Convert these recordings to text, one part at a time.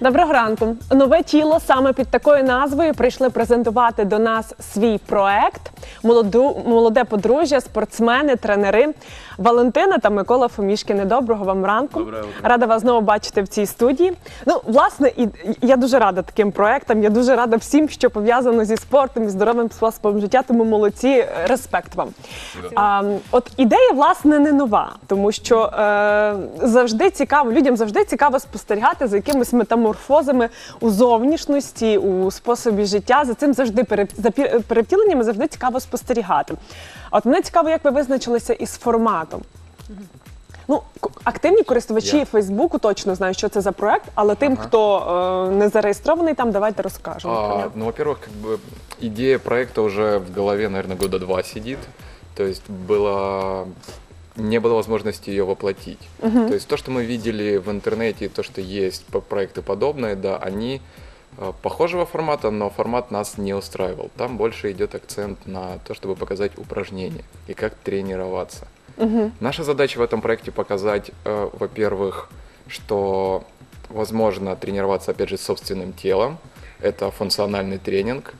Доброго ранку. Нове тіло саме під такою назвою прийшли презентувати до нас свій проект. Молоду, молоде подружжя, спортсмени, тренери Валентина та Микола Фомішкіни. Доброго вам ранку. Доброе. Рада вас знову бачити в цій студії. Ну, власне, і я дуже рада таким проектам. Я дуже рада всім, що пов'язано зі спортом і здоровим способом життя. Тому молодці, респект вам. А, от ідея, власне, не нова, тому що е, завжди цікаво, людям завжди цікаво спостерігати за якимись метаморфозами у зовнішності, у способі життя. За цим завжди за перевтіленнями завжди цікаво спостерігати. От мене цікаво, як ви визначилися із форматом Ну, к- активні користувачі Я. Фейсбуку точно знають, що це за проект, але тим, Ага. хто е, не зареєстрований там, давайте розкажемо. А, ну, во-первых, как бы идея проекта уже в голове, наверное, года два сидит. То есть было не было возможности ее воплотить. То есть то, что мы видели в интернете, и то, что есть по- проекты подобные, да, они э, похожего формата, но формат нас не устраивал. Там больше идет акцент на то, чтобы показать упражнения и как тренироваться. Наша задача в этом проекте показать, э, во-первых, что возможно тренироваться, опять же, с собственным телом. Это функциональный тренинг.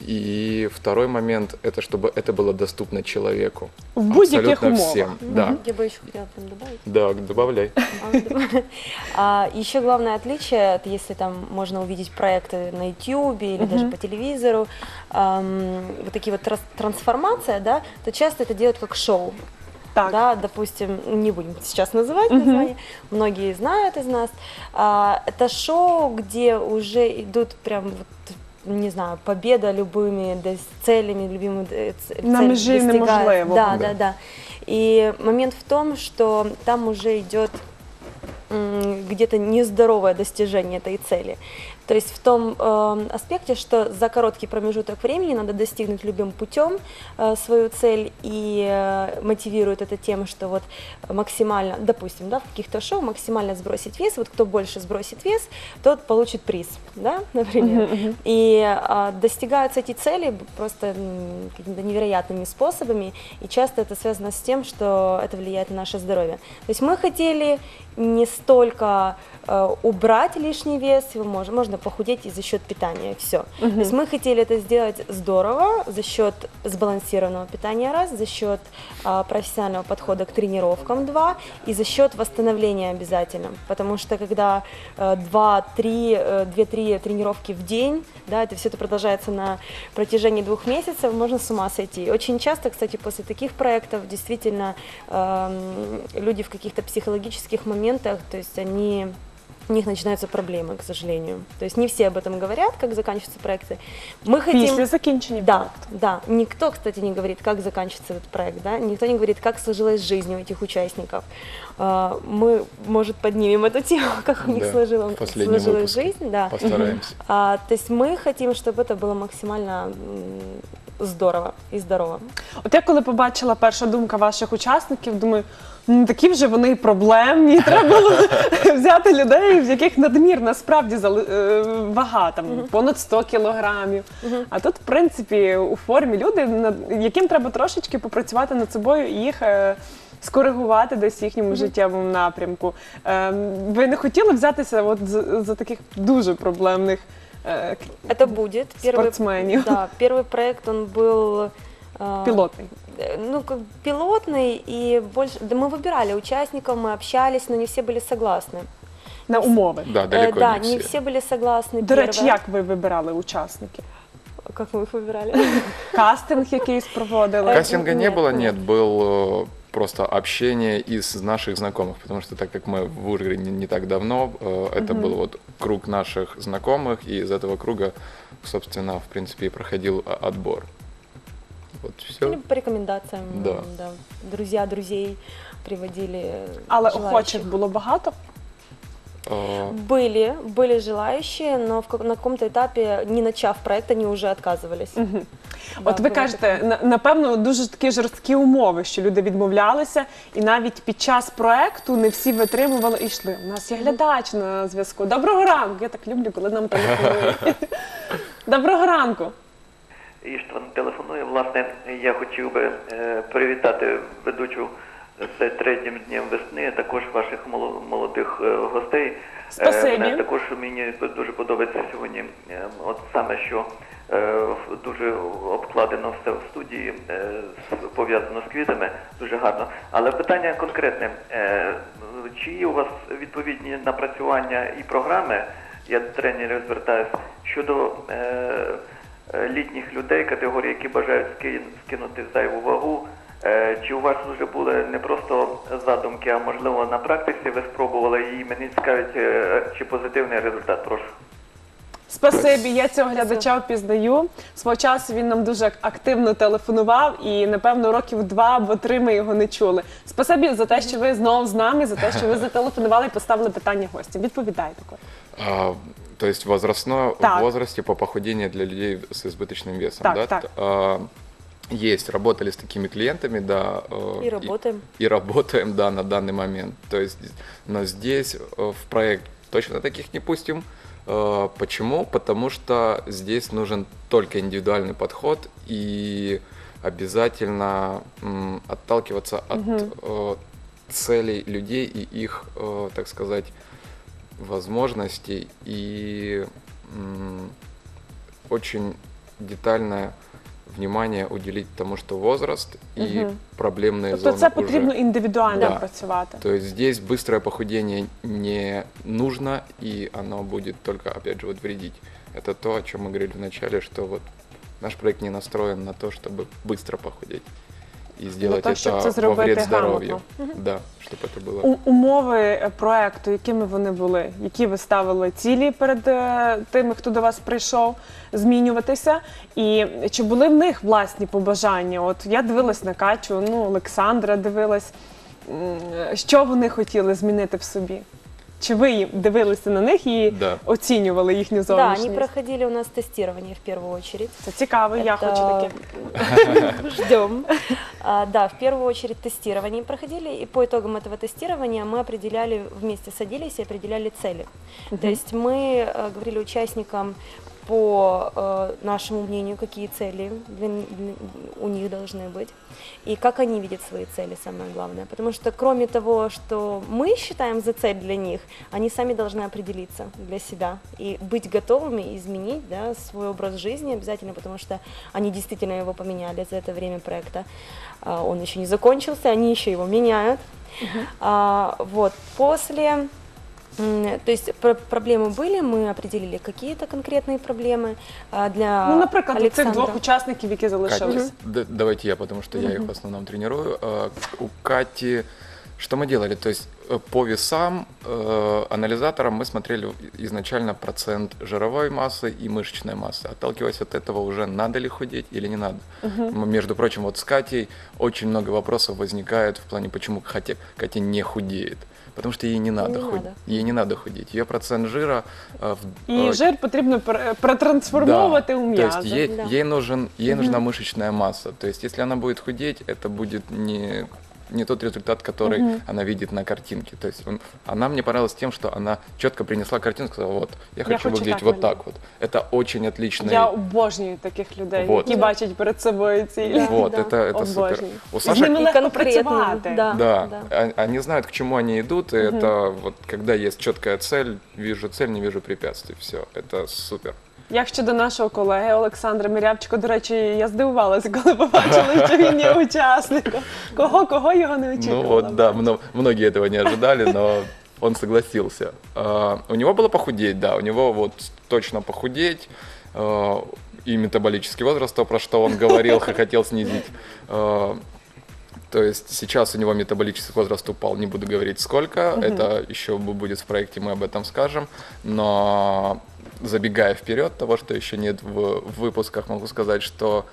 И второй момент – это чтобы это было доступно человеку. В будь-яких Абсолютно умовах. всем. Да, Я бы еще хотела там добавить. да, добавляй. А, еще главное отличие, это если там можно увидеть проекты на YouTube или даже по телевизору, ам, вот такие вот трансформация, да, то часто это делают как шоу. Так. Да, допустим, не будем сейчас называть название, многие знают из нас. А, это шоу, где уже идут прям вот не знаю, победа любыми дос- целями, любимыми э, ц- На целями межі достигает. неможливого. Да, Да. да, да. И момент в том, что там уже идет м, где-то нездоровое достижение этой цели. То есть в том э, аспекте, что за короткий промежуток времени надо достигнуть любым путем э, свою цель и э, мотивирует это тем, что вот максимально, допустим, да, в каких-то шоу максимально сбросить вес, вот кто больше сбросит вес, тот получит приз, да, например. И а, достигаются эти цели просто м, какими-то невероятными способами, и часто это связано с тем, что это влияет на наше здоровье. То есть мы хотели не столько э, убрать лишний вес, его можно, можно похудеть и за счет питания, все. То есть мы хотели это сделать здорово, за счет сбалансированного питания раз, за счет а, профессионального подхода к тренировкам два, и за счет восстановления обязательно. Потому что когда э, два-три, э, две-три тренировки в день, да, это все это продолжается на протяжении двух месяцев, можно с ума сойти. Очень часто, кстати, после таких проектов действительно эм, люди в каких-то психологических моментах, то есть они у них начинаются проблемы, к сожалению. То есть не все об этом говорят, как заканчиваются проекты. Мы хотим... Після закінчення Да, проекту. да. Никто, кстати, не говорит, как заканчивается этот проект, да. Никто не говорит, как сложилась жизнь у этих участников. А, Мы, может, поднимем эту тему, как у них Да, сложила- сложилась выпуске. жизнь, да. Постараемся. А, то есть мы хотим, чтобы это было максимально здорово и здорово. От я коли побачила перша думка ваших учасників, думаю, ну такі вже вони й проблемні. Треба було взяти людей, в яких надмірна справді зали- е, вага там понад 100 кілограмів. А тут, в принципі, у формі люди, над яким треба трошечки попрацювати над собою і їх. е, Скоригувати десь в їхньому життєвому напрямку. Е, ви не хотіли взятися от за, за таких дуже проблемних е, Это будет. Спортсменів. Да, первый проект, он был... а, пілотний? э, ну, как пилотный, и больше... Да мы выбирали участников, мы общались, но не все были согласны. На умови. Да, Э, далеко да, не все. не все были согласны. До речі, первое. як ви вибирали учасників? Как мы их выбирали? Кастинг якийсь проводили? Кастинга не Нет, было, нет. нет, был э, просто общение из наших знакомых, потому что так как мы в Ужгороде не, не так давно, э, это был вот круг наших знакомых, и из этого круга, собственно, в принципе, и проходил а, отбор. Вот все. Или по рекомендациям. Да. да. Друзья друзей приводили Але желающих. охочих було багато. Были, были желающие, но в как- на каком-то этапе, не начав проект, они уже отказывались. Да, От ви бывает кажете, на- напевно, дуже такі жорсткі умови, що люди відмовлялися, і навіть під час проекту не всі витримували і йшли. У нас є глядач на зв'язку. Доброго ранку! Я так люблю, коли нам телефонують. Доброго ранку! Іштван телефонує. Власне, я хотів би е, привітати ведучу з третім днем весни, також ваших моло- молодих е, гостей. Е, Спасибі. Мене також мені дуже подобається сьогодні, е, от саме що е, дуже обкладено все в студії, е, пов'язано з квітами, дуже гарно. Але питання конкретне: Е, чи є у вас відповідні напрацювання і програми? Я до тренерів звертаюся щодо е, е, літніх людей, категорії, які бажають ски- скинути зайву вагу. Е, Чи у вас вже були не просто задумки, а можливо на практиці ви спробували і мені цікавить, е, чи позитивний результат? Прошу. Спасибі, я цього глядача впізнаю. Свого часу він нам дуже активно телефонував, і напевно років два або три ми його не чули. Спасибі за те, що ви знову з нами, за те, що ви зателефонували і поставили питання гостям. Відповідайте. Коля. А, то есть возрастное Так. в возрасте по похудению для людей с избыточным весом, Так, да? так. Есть, работали с такими клиентами, да. э, И работаем. И, работаем, да, на данный момент. То есть, но здесь э, в проект точно таких не пустим. Э, Почему? Потому что здесь нужен только индивидуальный подход и обязательно отталкиваться от э, целей людей и их, так сказать, возможностей и очень детальное внимание уделить тому, что возраст и Мгм. проблемные Тобто зоны це уже. потрібно індивідуально Да. працювати. То есть здесь быстрое похудение не нужно, и оно будет только, опять же, вот вредить. Это то, о чем мы говорили в начале, что вот наш проект не настроен на то, чтобы быстро похудеть и сделать то, щоб це это во зробити вред здоровью. грамотно. Да, чтобы это было. У- умови е, проекту, якими вони були, які ви ставили цілі перед е, тими, хто до вас прийшов змінюватися, і чи були в них власні побажання? От я дивилась на Качу, ну Олександра дивилась, М, що вони хотіли змінити в собі? Чи ви їм дивилися на них і Да. оцінювали їхню Да, зовнішність? они проходили у нас тестирование в первую очередь. Це цікаво, я Это- хочу таке. Ждем. А, Да, в первую очередь тестирование проходили, и по итогам этого тестирования мы определяли, вместе садились и определяли цели. То есть мы э, говорили участникам по э, нашему мнению, какие цели для для- у них должны быть, и как они видят свои цели, самое главное. Потому что кроме того, что мы считаем за цель для них, они сами должны определиться для себя и быть готовыми изменить да, свой образ жизни обязательно, потому что они действительно его поменяли за это время проекта. А, Он еще не закончился, они еще его меняют. А, вот, после То есть про- проблемы были, мы определили какие-то конкретные проблемы а, для Ну, наприклад, у цих Александра. двох учасників, які Катя, залишились. д- давайте я, потому что я их в основном тренирую. А, У Кати, что мы делали? То есть э, по весам э, анализатором мы смотрели изначально процент жировой массы и мышечной массы. Отталкиваясь от этого, уже надо ли худеть или не надо. М, Между прочим, вот с Катей очень много вопросов возникает в плане, почему Катя, Катя не худеет. Потому что ей не надо, Не худ- надо. ей не надо худеть. Ее процент жира э, в- І э, жир потрібно пере- перетрансформовувати у то м'язи. есть ей, Да. ей, нужен, ей нужна мышечная масса. То есть если она будет худеть, это будет не, не тот результат, который она видит на картинке. То есть он- она мне понравилась тем, что она четко принесла картинку, сказала, вот, я хочу хочу выглядеть так вот выглядеть. так вот. Это очень отличный... Я обожнюю таких людей, Вот. які бачать перед собою цілі. Вот, Да. это, это супер. Обожнюю. У З Саши ними И легко конкретные, працювати. да, Да, да. о- они знают, к чему они идут, и это вот когда есть четкая цель, вижу цель, не вижу препятствий, все, это супер. Як щодо нашого колеги Олександра Мірявчика, до речі, я здивувалася, коли побачила, що він є учасником. Кого, кого його не Ну очікувала. вот, да, мно- многие этого не ожидали, но он согласился. У него было похудеть, да, у него вот точно похудеть, и метаболический возраст, то, про что он говорил, хотел снизить. То есть сейчас у него метаболический возраст упал, не буду говорить сколько, это еще бу- будет в проекте, мы об этом скажем, но забегая вперед того, что еще нет в, в выпусках, могу сказать, что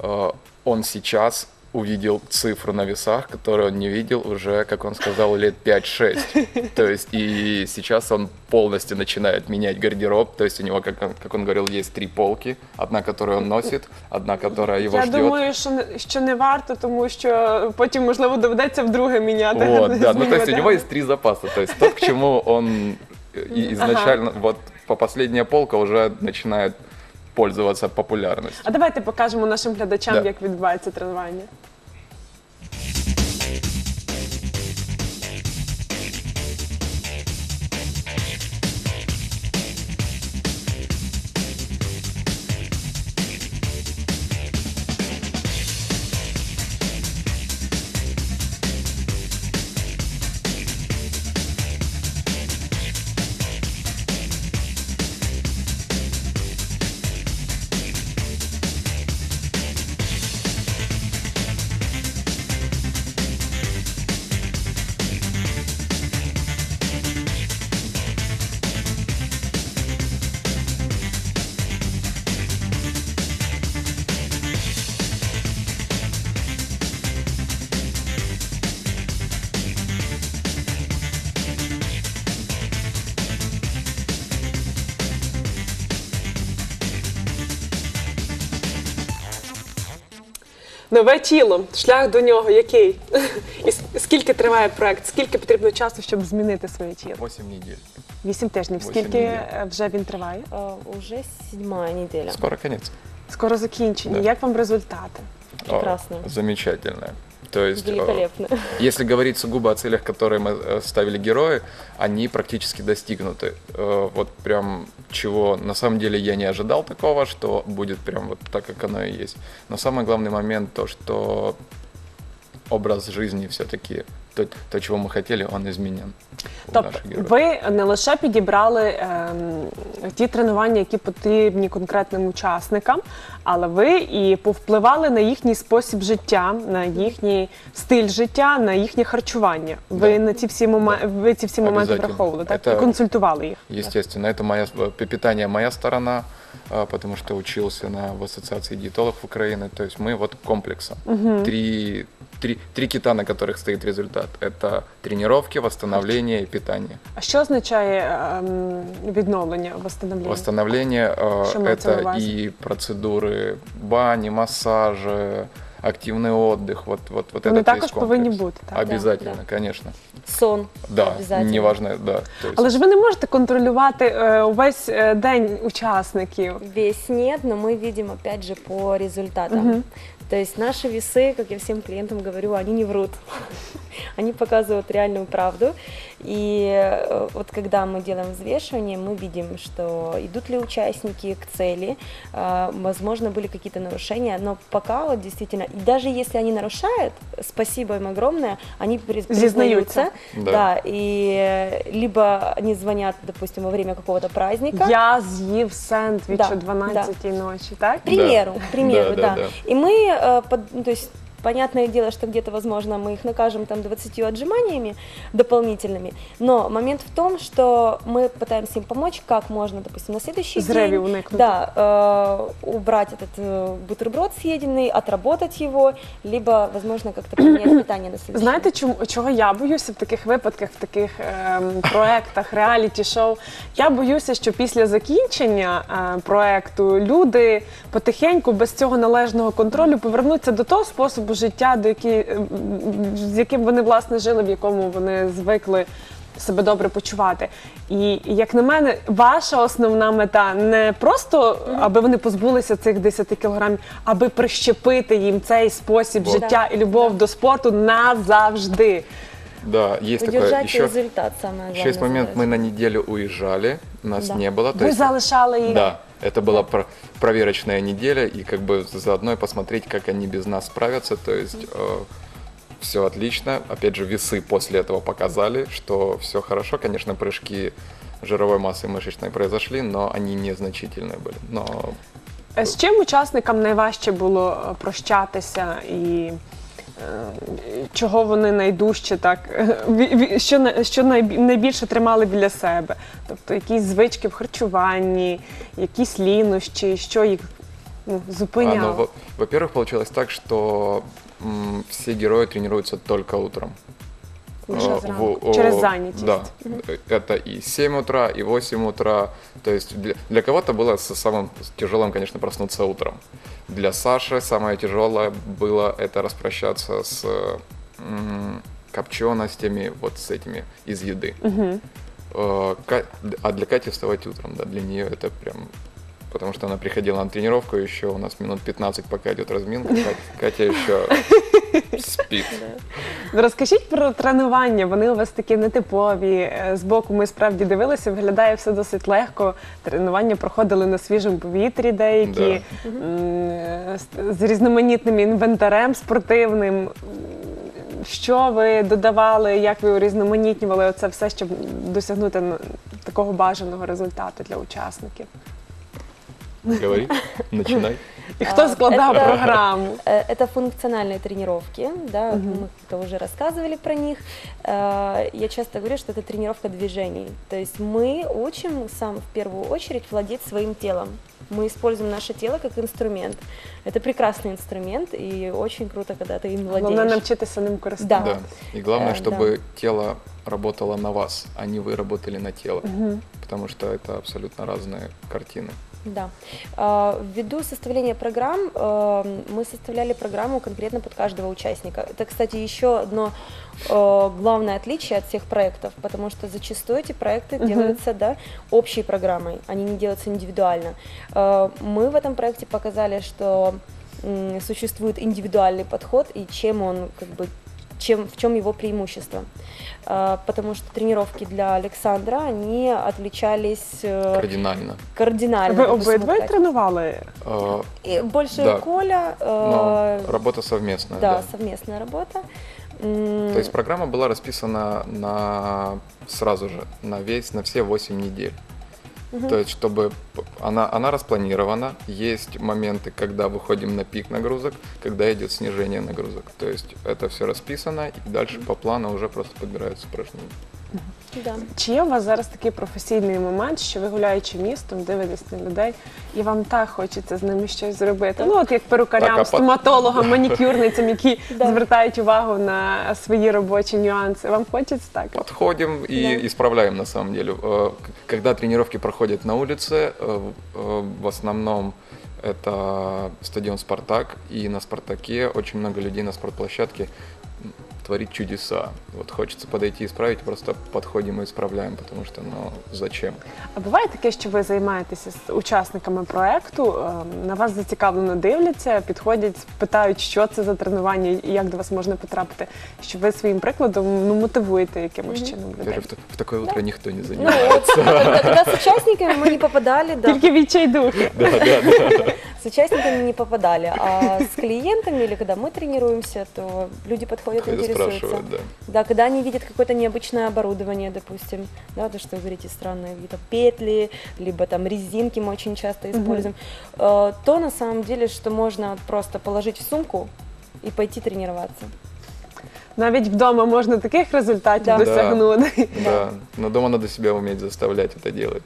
э, он сейчас увидел цифру на весах, которую он не видел уже, как он сказал, лет 5-6. То есть и сейчас он полностью начинает менять гардероб. То есть у него, как он, как он говорил, есть три полки. Одна, которую он носит, одна, которая его Я ждет. думаю, що не, що не варто, тому що потім, можливо, доведеться вдруге міняти. Вот, да. Ну, то есть у него есть три запаса. То есть тот, к чему он и- изначально, вот по последняя полка уже начинает пользоваться популярностью. А давайте покажемо нашим глядачам, Да. як відбувається тренування. Нове тіло, шлях до нього який? І скільки триває проект? Скільки потрібно часу, щоб змінити своє тіло? 8 неділь. Вісім тижнів. Скільки неділь. е, вже він триває? Э, Уже седьмая неделя. Скоро конец. Скоро закінчення. Да. Як вам результати? Прекрасно. О, замечательно. То есть, э, Великолепно. если говорить сугубо о целях, которые мы э, ставили герои, они практически достигнуты. Э, Вот прям чего на самом деле я не ожидал такого, что будет прям вот так, как оно и есть. Но самый главный момент то, что образ жизни все-таки то, то, чего мы хотели, он изменен. у Тобто, наших героев. ви не лише підібрали ем, ті тренування, які потрібні конкретним учасникам, але ви і повпливали на їхній спосіб життя, на їхній стиль життя, на їхнє харчування. Ви Да. на ці всі моменти, ви ці всі моменти Обязательно. враховували, так Это- і консультували їх. Естественно, это моя э, питание моя сторона, а, потому что учился на в ассоциации диетологов Украины. То есть мы вот комплексом. Три, три, три кита, на которых стоит результат. Это тренировки, восстановление и питание. А що означає ем, відновлення, восстановлення? Восстановление э, Что мається на это увазі? и процедуры бани, массажи, активный отдых. Вот, вот, вот Вони этот також весь повинні комплекс. бути, так? Обязательно, Да. конечно. Сон Да, обязательно. неважно, да. То есть, Але ж ви не можете контролювати е, увесь е, день учасників. Весь нет, но мы видим опять же по результатам. То есть наши весы, как я всем клиентам говорю, они не врут. Они показывают реальную правду. И э, вот когда мы делаем взвешивание, мы видим, что идут ли участники к цели, а, возможно, были какие-то нарушения, но пока вот действительно, и даже если они нарушают, спасибо им огромное, они при- Зізнаються. признаются, Да. да, и э, либо они звонят, допустим, во время какого-то праздника, Я з'їв сендвіч Да, о 12 ночі, так? К примеру, к примеру, Да, да. да, И мы, э, под- ну, то есть, понятное дело, что где-то, возможно, мы их накажем там 20 отжиманиями дополнительными, но момент в том, что мы пытаемся им помочь, как можно, допустим, на следующий Зреві день уникнути. да, э, убрать этот э, бутерброд съеденный, отработать его, либо, возможно, как-то поменять питание на следующий Знаєте, день. чому чого я боюся в таких випадках, в таких ем, проектах, реаліті-шоу? Я боюся, що після закінчення е, проекту люди потихеньку без цього належного контролю повернуться до того способу життя, до які, ем, з яким вони власне жили, в якому вони звикли. Себе добре почувати, і як на мене, ваша основна мета не просто аби вони позбулися цих 10 кілограмів, аби прищепити їм цей спосіб життя і любов до спорту назавжди. Да, есть такое. Еще, результат самое главное. еще есть момент, мы на неделю уезжали, нас Да. не было. То Ви есть, залишали їх. да, это была про- проверочная неделя, и как бы заодно и посмотреть, как они без нас справятся. То есть все отлично. Опять же, весы после этого показали, что все хорошо. Конечно, прыжки жировой массы мышечной произошли, но они незначительные были. Но Е, З чим учасникам найважче було е, прощатися і е, чого вони найдужче так що, що найбільше тримали біля себе? Тобто якісь звички в харчуванні, якісь лінощі, що їх ну, А, зупиняло? ну, во- во-первых, получилось так, що м, герої тренуються тільки утром. Э, в- о, через зайнятість. Да, это и 7 утра, и 8 утра. То есть для, для кого-то было самым тяжелым, конечно, проснуться утром. Для Саши самое тяжелое было это распрощаться с м, копченостями, вот с этими из еды. Э, Ка- А для Кати вставать утром, да, для нее это прям Потому что она приходила на тренировку, еще у нас минут 15, пока идет разминка. Катя, еще спит. Розкажіть про тренування. Вони у вас такі нетипові. Е, Збоку ми справді дивилися, виглядає все досить легко. Тренування проходили на свіжому повітрі деякі м, е, з- різноманітним інвентарем спортивним. Що ви додавали, як ви урізноманітнювали оце все, щоб досягнути такого бажаного результату для учасників? Говори, начинай. І хто А, складав це- програму? Э, Это функциональные тренировки, да, мы как-то уже рассказывали про них. Э, Я часто говорю, что это тренировка движений. То есть мы учим сам в первую очередь владеть своим телом. Мы используем наше тело как инструмент. Это прекрасный инструмент, и очень круто, когда ты им владеешь. навчитися ним користуватися. Да. И главное, Э, да. чтобы тело работало на вас, а не вы работали на тело. Потому что это абсолютно разные картины. Да. А, Ввиду составления программ, э, мы составляли программу конкретно под каждого участника. Это, кстати, еще одно э, главное отличие от всех проектов, потому что зачастую эти проекты делаются да, общей программой, они не делаются индивидуально. Мы в этом проекте показали, что существует индивидуальный подход и чем он как бы чем, в чем его преимущество. А, Потому что тренировки для Александра, они отличались э, Кардинально. кардинально. Ви допустим, обидва вот так. тренували? Э, И больше Да. Коля, э, Но работа совместная, да, да. совместная работа. М, То есть программа была расписана на сразу же, на весь, на все 8 недель. То есть, чтобы она, она распланирована, есть моменты, когда выходим на пик нагрузок, когда идет снижение нагрузок. То есть это все расписано, и дальше по плану уже просто подбираются упражнения. да. Чи є у вас зараз такий професійний момент, що ви гуляючи містом, дивитесь на людей, і вам так хочеться з ними щось зробити? Ну, от як перукарям, Так, а пот- стоматологам, манікюрницям, які Да. звертають увагу на свої робочі нюанси. Вам хочеться так? Подходим и Да. исправляем на самом деле. Э, к- Когда тренировки проходят на улице, э, э, в основном это стадион «Спартак», и на «Спартаке» очень много людей на спортплощадке м, творит чудеса. Вот хочется подойти и исправить, просто подходим и исправляем, потому что, ну, зачем? А буває таке, що ви займаєтеся з учасниками проекту, на вас зацікавлено дивляться, підходять, питають, що це за тренування і як до вас можна потрапити. Що ви своїм прикладом ну, мотивуєте якимось чином людей. Даже в, та- в такое утро никто не Ну, занимается. вот, когда, когда с участниками мы не попадали, да, Тільки відчайдухи. Да, да, да. с участниками не попадали, а с клиентами или когда мы тренируемся, то люди подходят, Ходят, интересуются. да. Да, когда они видят какое-то необычное оборудование, допустим, да, то, что вы говорите, странные какие-то петли, либо там резинки мы очень часто используем, э, то на самом деле, что можно просто положить в сумку и пойти тренироваться. Навіть вдома можна таких результатів Да. досягнути. Да, но дома надо себя уметь заставлять это делать.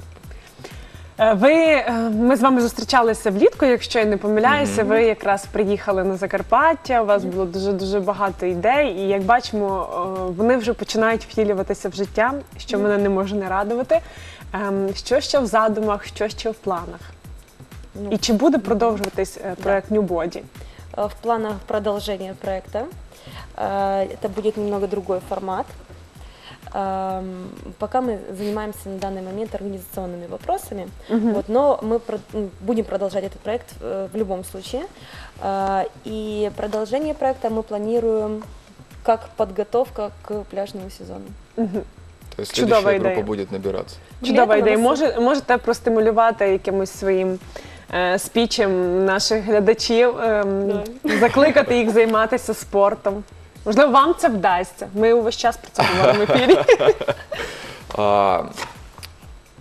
Е, Ви е, ми з вами зустрічалися влітку, якщо я не помиляюся. Ви якраз приїхали на Закарпаття. У вас було дуже дуже багато ідей, і як бачимо, е, вони вже починають втілюватися в життя, що мене не може не радувати. Ем, Що ще в задумах, що ще в планах? Ну, І чи буде продовжуватись е, проект New Body? Э, В планах продолжения проекта. Э, Это будет немного другой формат. Эм, Пока мы занимаемся на данный момент организационными вопросами, вот, но мы про- м, будем продолжать этот проект э, в любом случае. Э, И продолжение проекта мы планируем как подготовка к пляжному сезону. То есть Чудовая следующая идея. группа будет набираться. Для Чудова этого ідея. нас- Може, можете простимулювати якимось своїм е, спічем наших глядачів, ем, закликати їх займатися спортом. Можливо, вам це вдасться. Ми увесь час про це говоримо в ефірі. А,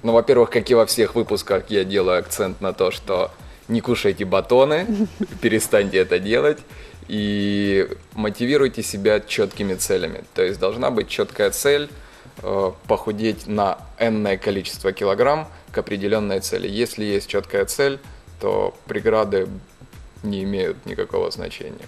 ну, во-первых, как и во всех выпусках, я делаю акцент на то, что не кушайте батоны, перестаньте это делать и мотивируйте себя четкими целями. То есть должна быть четкая цель э, похудеть на энное количество килограмм к определенной цели. Если есть четкая цель, то преграды не имеют никакого значения.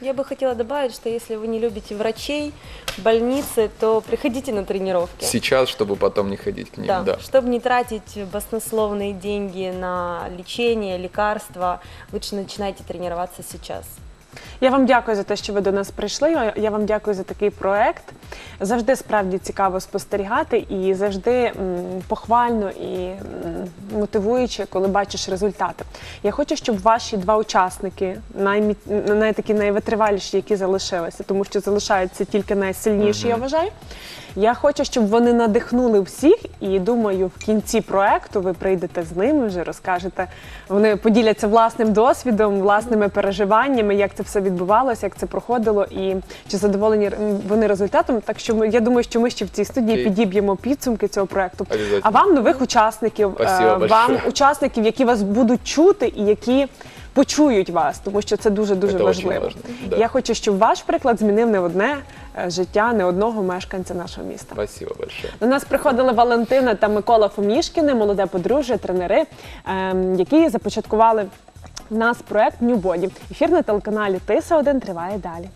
Я бы хотела добавить, что если вы не любите врачей, больницы, то приходите на тренировки. Сейчас, чтобы потом не ходить к ним, Да, да. чтобы не тратить баснословные деньги на лечение, лекарства, лучше начинайте тренироваться сейчас. Я вам дякую за те, що ви до нас прийшли. Я- вам дякую за такий проект. Завжди справді цікаво спостерігати і завжди похвально і мотивуюче, коли бачиш результати. Я хочу, щоб ваші два учасники, наймі... най такі найвитриваліші, які залишилися, тому що залишаються тільки найсильніші, я вважаю. Я хочу, щоб вони надихнули всіх, і думаю, в кінці проекту ви прийдете з ними, вже розкажете. Вони поділяться власним досвідом, власними переживаннями, як це все відбувалося, як це проходило, і чи задоволені вони результатом. Так що ми- я думаю, що ми ще в цій студії Окей. підіб'ємо підсумки цього проекту. Обязательно. А вам нових учасників, Спасибо е, вам большое. учасників, які вас будуть чути і які. Почують вас, тому що це дуже дуже Це важливо. важно, да. Я хочу, щоб ваш приклад змінив не одне е, життя, не одного мешканця нашого міста. Спасибо большое. До нас приходили Валентина та Микола Фомішкіни, молоде подружжя, тренери, ем, які започаткували в нас проект New Body. Ефір на телеканалі Тиса 1 триває далі.